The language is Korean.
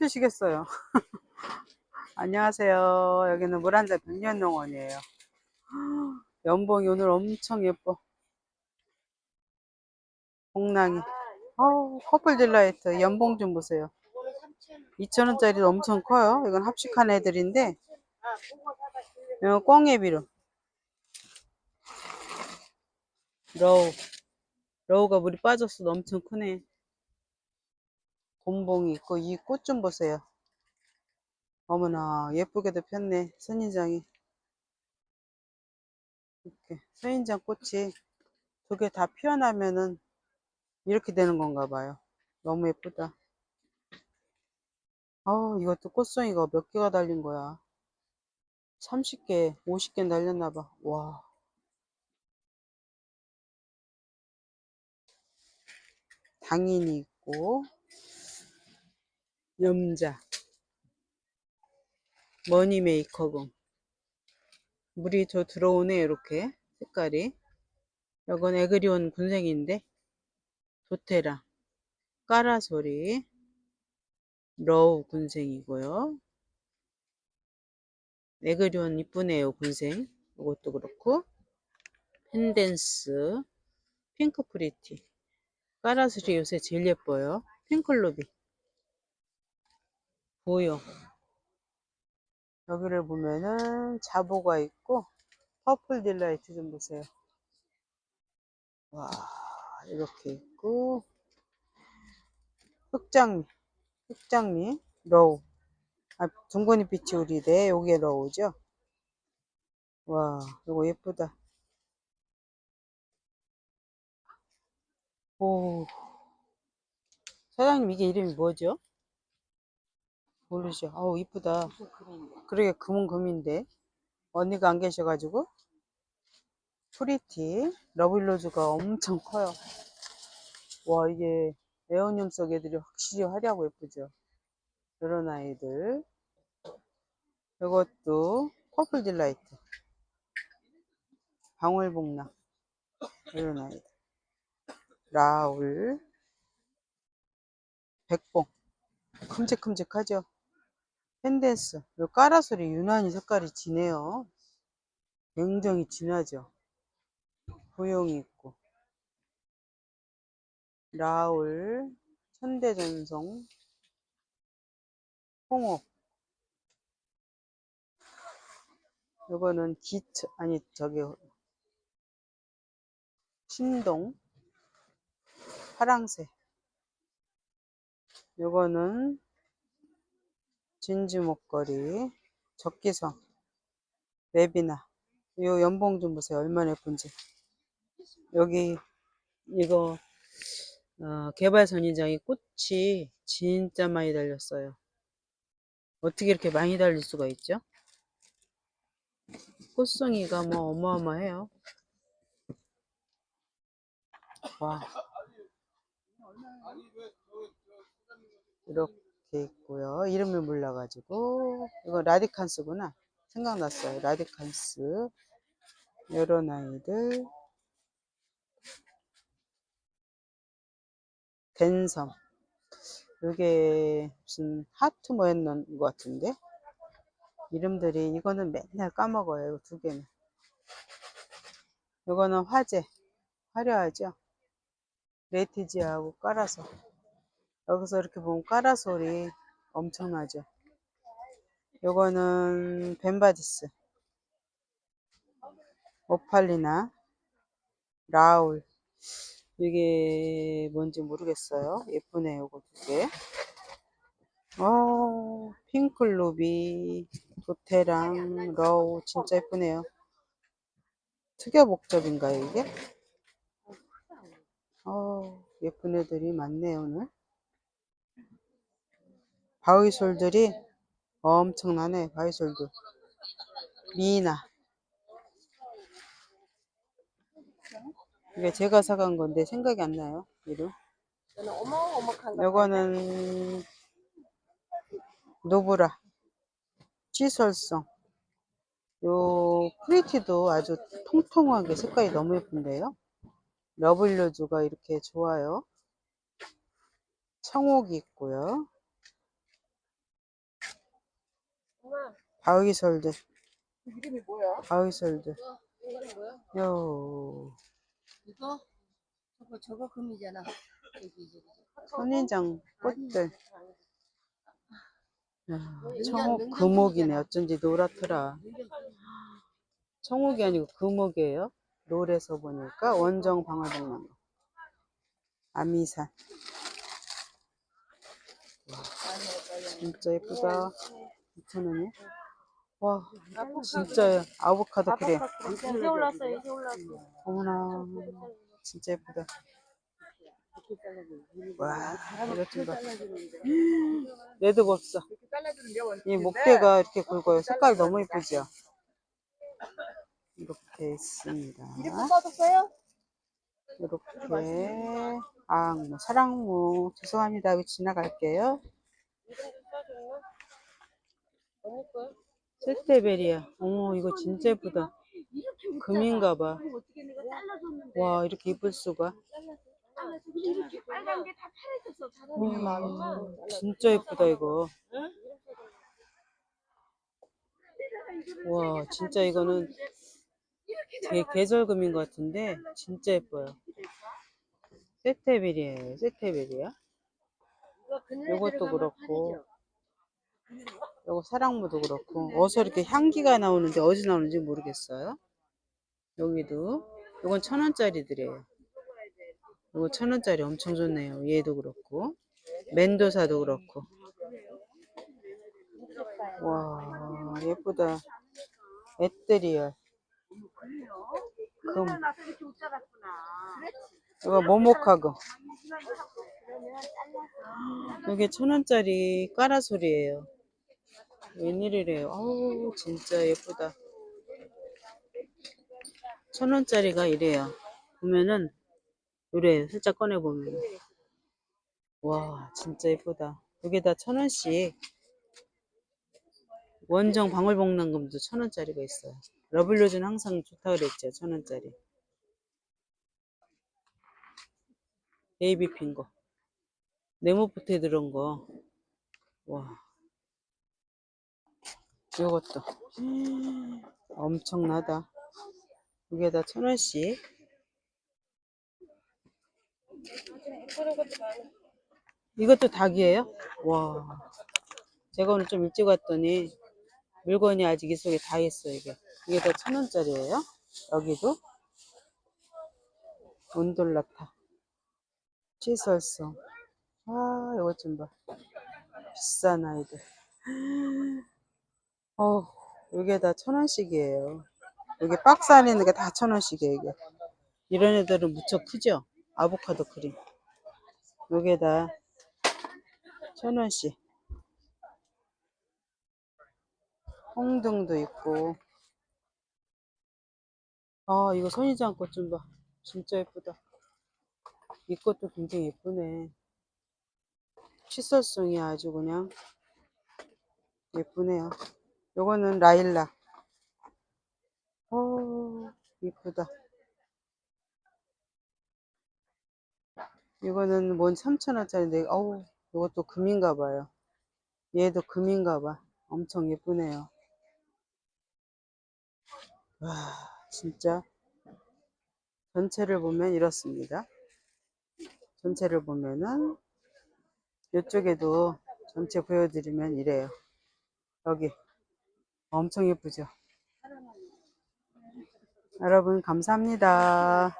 힘드시겠어요. 안녕하세요. 여기는 물한자 백년농원이에요. 연봉이 오늘 엄청 예뻐. 홍랑이. 어우, 커플 딜라이트. 연봉 좀 보세요. 2,000원짜리도 엄청 커요. 이건 합식한 애들인데, 이거 꽝예비로. 러우. 러우가 물이 빠졌어. 엄청 크네. 곰봉이 있고, 이 꽃 좀 보세요. 어머나, 예쁘게도 폈네. 선인장이. 이렇게. 선인장 꽃이 두 개 다 피어나면은 이렇게 되는 건가 봐요. 너무 예쁘다. 아, 이것도 꽃송이가 몇 개가 달린 거야. 30개, 50개 달렸나 봐. 와. 당인이 있고, 염자, 머니 메이커금. 물이 더 들어오네, 이렇게. 색깔이. 이건 에그리온 군생인데, 도테라, 까라소리, 러우 군생이고요. 에그리온 이쁘네요, 군생. 이것도 그렇고, 펜댄스, 핑크 프리티. 까라소리 요새 제일 예뻐요. 핑클루비. 보여. 여기를 보면은 자보가 있고, 퍼플 딜라이트 좀 보세요. 와, 이렇게 있고, 흑장미, 흑장미, 러우. 아, 둥근이 빛이 우리대, 요게 러우죠? 와, 이거 예쁘다. 오, 사장님 이게 이름이 뭐죠? 모르죠? 아우, 이쁘다. 그러게 금은 금인데. 언니가 안 계셔가지고. 프리티, 러블로즈가 엄청 커요. 와, 이게 에어늄 속 애들이 확실히 화려하고 예쁘죠? 이런 아이들. 이것도 퍼플 딜라이트. 방울복락. 이런 아이들. 라울. 백봉. 큼직큼직하죠? 펜댄스. 요 까라소리 유난히 색깔이 진해요. 굉장히 진하죠? 고용이 있고. 라울, 천대전송, 홍옥. 요거는 기트, 아니, 저기, 신동, 파랑새. 요거는 진주 목걸이, 적기성, 웹이나. 요 연봉 좀 보세요. 얼마나 예쁜지. 여기, 이거, 어, 개발 선인장이 꽃이 진짜 많이 달렸어요. 어떻게 이렇게 많이 달릴 수가 있죠? 꽃송이가 뭐 어마어마해요. 와. 이렇게 있고요. 이름을 몰라가지고 이거 라디칸스구나. 생각났어요. 라디칸스. 이런 아이들. 댄섬. 이게 무슨 하트 뭐였는 것 같은데? 이름들이 이거는 맨날 까먹어요. 이거 두 개는. 이거는 화재. 화려하죠? 레티지하고 까라소. 여기서 이렇게 보면 까라솔이 엄청나죠? 요거는 벤바디스. 오팔리나. 라울. 이게 뭔지 모르겠어요. 예쁘네요, 요거 두 개. 와, 핑클루비, 도테랑, 러우, 진짜 예쁘네요. 특여 목적인가요, 이게? 어, 예쁜 애들이 많네요, 오늘. 바위솔들이 엄청나네, 바위솔들. 미나. 이게 제가 사간 건데 생각이 안 나요, 이름. 요거는 노브라 치설성 요 프리티도 아주 통통하게 색깔이 너무 예쁜데요 러블로즈가 이렇게 좋아요 청옥이 있고요 그렇구나. 바위설들, 그 이름이 뭐야? 바위설들. 이거는 뭐야? 요, 이거 저거 저거 금이잖아. 저기 저기. 선인장 꽃들. 야, 청옥 금옥이네. 어쩐지 노랗더라. 청옥이 아니고 금옥이에요. 롤에서 보니까 원정 방화동나무. 아미산. 진짜 예쁘다. 2,000원이야? 와, 진짜 아보카도 크림. 이제 올랐어, 이제 올랐어. 어머나, 진짜 예쁘다. 와, 이것 좀 봐. 레드가 없어. 이 목대가 이렇게 굵어요. 색깔 너무 예쁘죠? 이렇게 있습니다. 써줬어요? 이렇게 아, 사랑무 죄송합니다. 여기 지나갈게요. 세테베리아. 어머 이거 진짜 예쁘다. 금인가봐. 내가 잘라줬는데 와 이렇게 이쁠 수가. 와, 진짜 예쁘다 이거. 와 진짜 이거는 게, 계절금인 것 같은데 진짜 예뻐요. 세테베리아예요. 세테베리아. 요것도 그렇고 요거 사랑무도 그렇고 어디서 이렇게 향기가 나오는데 어디서 나오는지 모르겠어요. 여기도 요건 천 원짜리들이에요. 요거 천 원짜리 엄청 좋네요. 얘도 그렇고 멘도사도 그렇고 와 예쁘다. 에테리얼 금. 이거 모모카금 이게 천 원짜리 까라솔이에요. 웬일이래요. 아우 진짜 예쁘다. 천 원짜리가 이래요. 보면은 이래요. 살짝 꺼내 보면 와 진짜 예쁘다. 여기 다천 원씩 원정 방울복랑금도 천 원짜리가 있어요. 러블로즈는 항상 좋다 그랬죠. 천 원짜리. 베이비 핑거. 네모포트에 들은 거. 와. 요것도. 엄청나다. 이게 다 천 원씩. 이것도 닭이에요? 와. 제가 오늘 좀 일찍 왔더니 물건이 아직 이 속에 다 있어, 이게. 이게 다 천 원짜리예요? 여기도? 온돌라타. 치설송. 아, 이것 좀 봐. 비싼 아이들. 어, 이게 다 천 원씩이에요. 여기 박스 안에 있는 게 다 천 원씩이에요, 이게. 이런 애들은 무척 크죠? 아보카도 크림. 요게 다 천 원씩. 홍등도 있고. 아, 이거 선인장 꽃 좀 봐. 진짜 예쁘다. 이 꽃도 굉장히 예쁘네. 칫솔송이 아주 그냥 예쁘네요. 요거는 라일락. 어, 예쁘다. 이거는 뭔 3,000원짜리인데, 어우, 이것도 금인가 봐요. 얘도 금인가 봐. 엄청 예쁘네요. 와, 진짜. 전체를 보면 이렇습니다. 전체를 보면은 이쪽에도 전체 보여드리면 이래요. 여기 엄청 예쁘죠? 여러분 감사합니다.